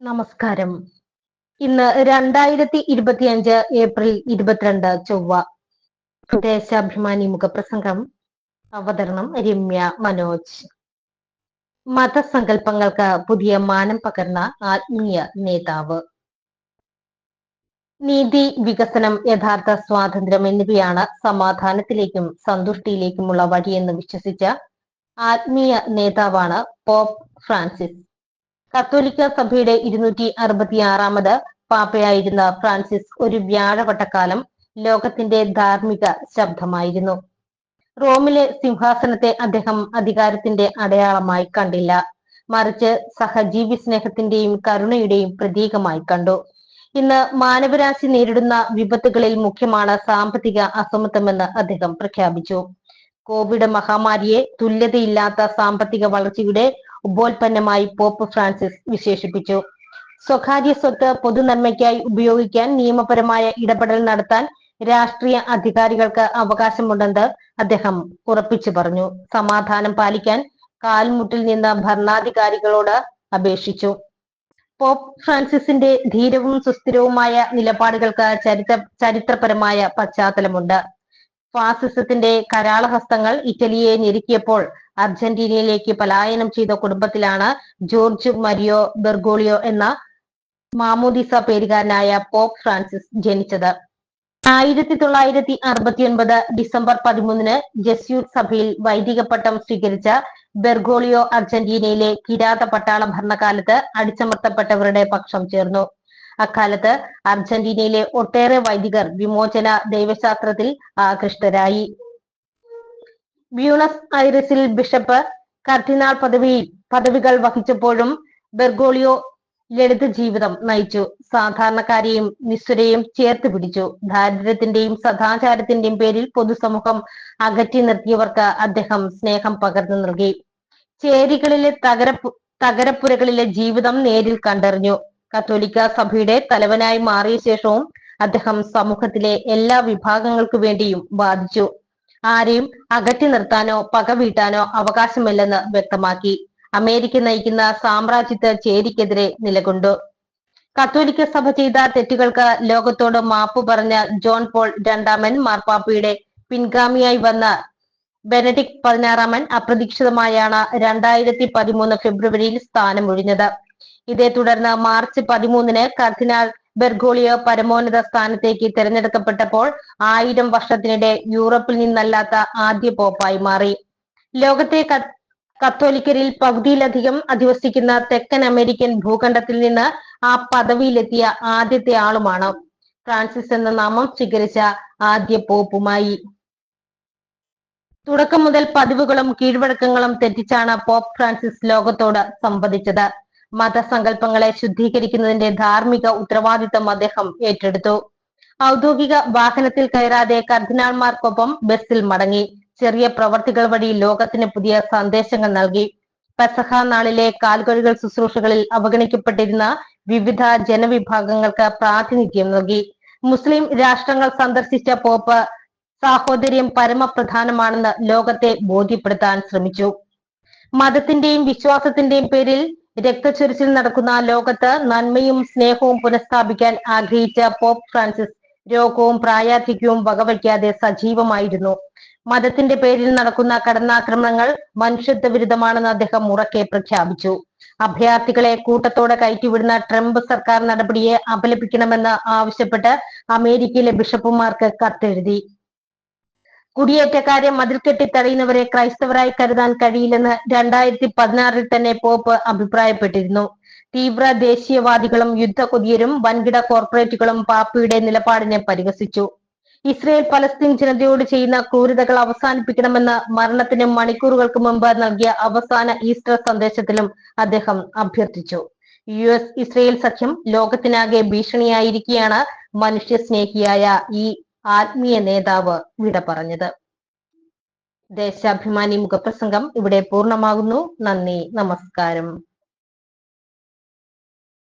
നമസ്കാരം. ഇന്ന് രണ്ടായിരത്തി ഇരുപത്തിയഞ്ച് ഏപ്രിൽ ഇരുപത്തിരണ്ട് ചൊവ്വ. ദേശാഭിമാനി മുഖപ്രസംഗം. അവതരണം രമ്യ മനോജ്. മതസങ്കല്പങ്ങൾക്ക് പുതിയ മാനം പകർന്ന ആത്മീയ നേതാവ്. നീതി വികസനം യഥാർത്ഥ സ്വാതന്ത്ര്യം എന്നിവയാണ് സമാധാനത്തിലേക്കും സന്തുഷ്ടിയിലേക്കുമുള്ള വഴിയെന്ന് വിശ്വസിച്ച ആത്മീയ നേതാവാണ് പോപ്പ് ഫ്രാൻസിസ്. കത്തോലിക്ക സഭയുടെ ഇരുന്നൂറ്റി അറുപത്തിയാറാമത് പാപ്പയായിരുന്ന ഫ്രാൻസിസ് ഒരു വ്യാഴവട്ടക്കാലം ലോകത്തിന്റെ ധാർമ്മിക ശബ്ദമായിരുന്നു. റോമിലെ സിംഹാസനത്തെ അദ്ദേഹം അധികാരത്തിന്റെ അടയാളമായി കണ്ടില്ല. മറിച്ച് സഹജീവി സ്നേഹത്തിന്റെയും കരുണയുടെയും പ്രതീകമായി കണ്ടു. ഇന്ന് മാനവരാശി നേരിടുന്ന വിപത്തുകളിൽ മുഖ്യമാണ് സാമ്പത്തിക അസമത്വമെന്ന് അദ്ദേഹം പ്രഖ്യാപിച്ചു. കോവിഡ് മഹാമാരിയെ തുല്യതയില്ലാത്ത സാമ്പത്തിക വളർച്ചയുടെ ഉപോൽപ്പന്നമായി പോപ്പ് ഫ്രാൻസിസ് വിശേഷിപ്പിച്ചു. സ്വകാര്യ സ്വത്ത് പൊതുനന്മയ്ക്കായി ഉപയോഗിക്കാൻ നിയമപരമായ ഇടപെടൽ നടത്താൻ രാഷ്ട്രീയ അധികാരികൾക്ക് അവകാശമുണ്ടെന്ന് അദ്ദേഹം ഉറപ്പിച്ചു പറഞ്ഞു. സമാധാനം പാലിക്കാൻ കാൽമുട്ടിൽ നിന്ന് ഭരണാധികാരികളോട് അപേക്ഷിച്ചു. പോപ്പ് ഫ്രാൻസിസിന്റെ ധീരവും സുസ്ഥിരവുമായ നിലപാടുകൾക്ക് ചരിത്ര ചരിത്രപരമായ പശ്ചാത്തലമുണ്ട്. ഫാസിസത്തിന്റെ കരാളഹസ്തങ്ങൾ ഇറ്റലിയെ ഞെരുക്കിയപ്പോൾ അർജന്റീനയിലേക്ക് പലായനം ചെയ്ത കുടുംബത്തിലാണ് ജോർജ് മരിയോ ബെർഗോളിയോ എന്ന മാമോദിസ പേരുകാരനായ പോപ്പ് ഫ്രാൻസിസ് ജനിച്ചത്. ആയിരത്തി തൊള്ളായിരത്തി അറുപത്തി ഒൻപത് ഡിസംബർ പതിമൂന്നിന് ജസ്യൂട്ട് സഭയിൽ വൈദിക പട്ടം സ്വീകരിച്ച ബെർഗോളിയോ അർജന്റീനയിലെ കിരാത പട്ടാള ഭരണകാലത്ത് അടിച്ചമർത്തപ്പെട്ടവരുടെ പക്ഷം ചേർന്നു. അക്കാലത്ത് അർജന്റീനയിലെ ഒട്ടേറെ വൈദികർ വിമോചന ദൈവശാസ്ത്രത്തിൽ ആകൃഷ്ടരായി. ബ്യൂണസ് ഐറിസിൽ ബിഷപ്പ് കർദിനാൾ പദവിയിൽ പദവികൾ വഹിച്ചപ്പോഴും ബെർഗോളിയോ ലളിത ജീവിതം നയിച്ചു. സാധാരണക്കാരെയും നിസ്വരെയും ചേർത്ത് പിടിച്ചു. ദാരിദ്ര്യത്തിന്റെയും സദാചാരത്തിന്റെയും പേരിൽ പൊതുസമൂഹം അകറ്റി നിർത്തിയവർക്ക് അദ്ദേഹം സ്നേഹം പകർന്നു നൽകി. ചേരികളിലെ തകര തകരപ്പുരകളിലെ ജീവിതം നേരിൽ കണ്ടറിഞ്ഞു. കത്തോലിക്ക സഭയുടെ തലവനായി മാറിയ ശേഷവും അദ്ദേഹം സമൂഹത്തിലെ എല്ലാ വിഭാഗങ്ങൾക്കു വേണ്ടിയും വാദിച്ചു. ആരെയും അകറ്റി നിർത്താനോ പക വീട്ടാനോ അവകാശമില്ലെന്ന് വ്യക്തമാക്കി. അമേരിക്ക നയിക്കുന്ന സാമ്രാജ്യത്വ ചേരിക്കെതിരെ നിലകൊണ്ടു. കത്തോലിക്ക സഭ ചെയ്ത തെറ്റുകൾക്ക് ലോകത്തോട് മാപ്പ് പറഞ്ഞ ജോൺ പോൾ രണ്ടാമൻ മാർപ്പാപ്പയുടെ പിൻഗാമിയായി വന്ന ബെനഡിക് പതിനാറാമൻ അപ്രതീക്ഷിതമായാണ് രണ്ടായിരത്തി പതിമൂന്ന് ഫെബ്രുവരിയിൽ സ്ഥാനമൊഴിഞ്ഞത്. ഇതേ തുടർന്ന് മാർച്ച് പതിമൂന്നിന് കർദിനാൾ ബെർഗോളിയോ പരമോന്നത സ്ഥാനത്തേക്ക് തിരഞ്ഞെടുക്കപ്പെട്ടപ്പോൾ ആയിരം വർഷത്തിനിടെ യൂറോപ്പിൽ നിന്നല്ലാത്ത ആദ്യ പോപ്പായി മാറി. ലോകത്തെ കത്തോലിക്കരിൽ പകുതിയിലധികം അധിവസിക്കുന്ന തെക്കൻ അമേരിക്കൻ ഭൂഖണ്ഡത്തിൽ നിന്ന് ആ പദവിയിലെത്തിയ ആദ്യത്തെ ആളുമാണ് ഫ്രാൻസിസ് എന്ന നാമം സ്വീകരിച്ച ആദ്യ പോപ്പുമായി. തുടക്കം മുതൽ പതിവുകളും കീഴ്വഴക്കങ്ങളും തെറ്റിച്ചാണ് പോപ്പ് ഫ്രാൻസിസ് ലോകത്തോട് സംവദിച്ചത്. മതസങ്കല്പങ്ങളെ ശുദ്ധീകരിക്കുന്നതിന്റെ ധാർമ്മിക ഉത്തരവാദിത്തം അദ്ദേഹം ഏറ്റെടുത്തു. ഔദ്യോഗിക വാഹനത്തിൽ കയറാതെ കർദിനാൾമാർക്കൊപ്പം ബസ്സിൽ മടങ്ങി. ചെറിയ പ്രവർത്തികൾ വഴി ലോകത്തിന് പുതിയ സന്ദേശങ്ങൾ നൽകി. പെസഹ നാളിലെ കാൽകൊഴികൾ ശുശ്രൂഷകളിൽ അവഗണിക്കപ്പെട്ടിരുന്ന വിവിധ ജനവിഭാഗങ്ങൾക്ക് പ്രാതിനിധ്യം നൽകി. മുസ്ലിം രാഷ്ട്രങ്ങൾ സന്ദർശിച്ച പോപ്പ് സാഹോദര്യം പരമപ്രധാനമാണെന്ന് ലോകത്തെ ബോധ്യപ്പെടുത്താൻ ശ്രമിച്ചു. മതത്തിന്റെയും വിശ്വാസത്തിന്റെയും പേരിൽ രക്തച്ചൊരിച്ചിൽ നടക്കുന്ന ലോകത്ത് നന്മയും സ്നേഹവും പുനഃസ്ഥാപിക്കാൻ ആഗ്രഹിച്ച പോപ്പ് ഫ്രാൻസിസ് രോഗവും പ്രായാധിക്യവും വകവയ്ക്കാതെ സജീവമായിരുന്നു. മതത്തിന്റെ പേരിൽ നടക്കുന്ന കടന്നാക്രമണങ്ങൾ മനുഷ്യത്വ വിരുദ്ധമാണെന്ന് അദ്ദേഹം ഉറക്കെ പ്രഖ്യാപിച്ചു. അഭയാർത്ഥികളെ കൂട്ടത്തോടെ കയറ്റിവിടുന്ന ട്രംപ് സർക്കാർ നടപടിയെ അപലപിക്കണമെന്ന് ആവശ്യപ്പെട്ട് അമേരിക്കയിലെ ബിഷപ്പുമാർക്ക് കത്തെഴുതി. കുടിയേറ്റക്കാരെ മതിൽക്കെട്ടി തടയുന്നവരെ ക്രൈസ്തവരായി കരുതാൻ കഴിയില്ലെന്ന് രണ്ടായിരത്തി പതിനാറിൽ തന്നെ പോപ്പ് അഭിപ്രായപ്പെട്ടിരുന്നു. തീവ്ര ദേശീയവാദികളും യുദ്ധകൊതിയരും വൻകിട കോർപ്പറേറ്റുകളും പാപ്പയുടെ നിലപാടിനെ പരിഹസിച്ചു. ഇസ്രയേൽ പലസ്തീൻ ജനതയോട് ചെയ്യുന്ന ക്രൂരതകൾ അവസാനിപ്പിക്കണമെന്ന് മരണത്തിന് മണിക്കൂറുകൾക്ക് മുമ്പ് നൽകിയ അവസാന ഈസ്റ്റർ സന്ദേശത്തിലും അദ്ദേഹം അഭ്യർത്ഥിച്ചു. യു എസ് ഇസ്രയേൽ സഖ്യം ലോകത്തിനാകെ ഭീഷണിയായിരിക്കെയാണ് മനുഷ്യസ്നേഹിയായ ഈ ആത്മീയ നേതാവ് വിട പറഞ്ഞത്. ദേശാഭിമാനി മുഖപ്രസംഗം ഇവിടെ പൂർണമാകുന്നു. നന്ദി നമസ്കാരം.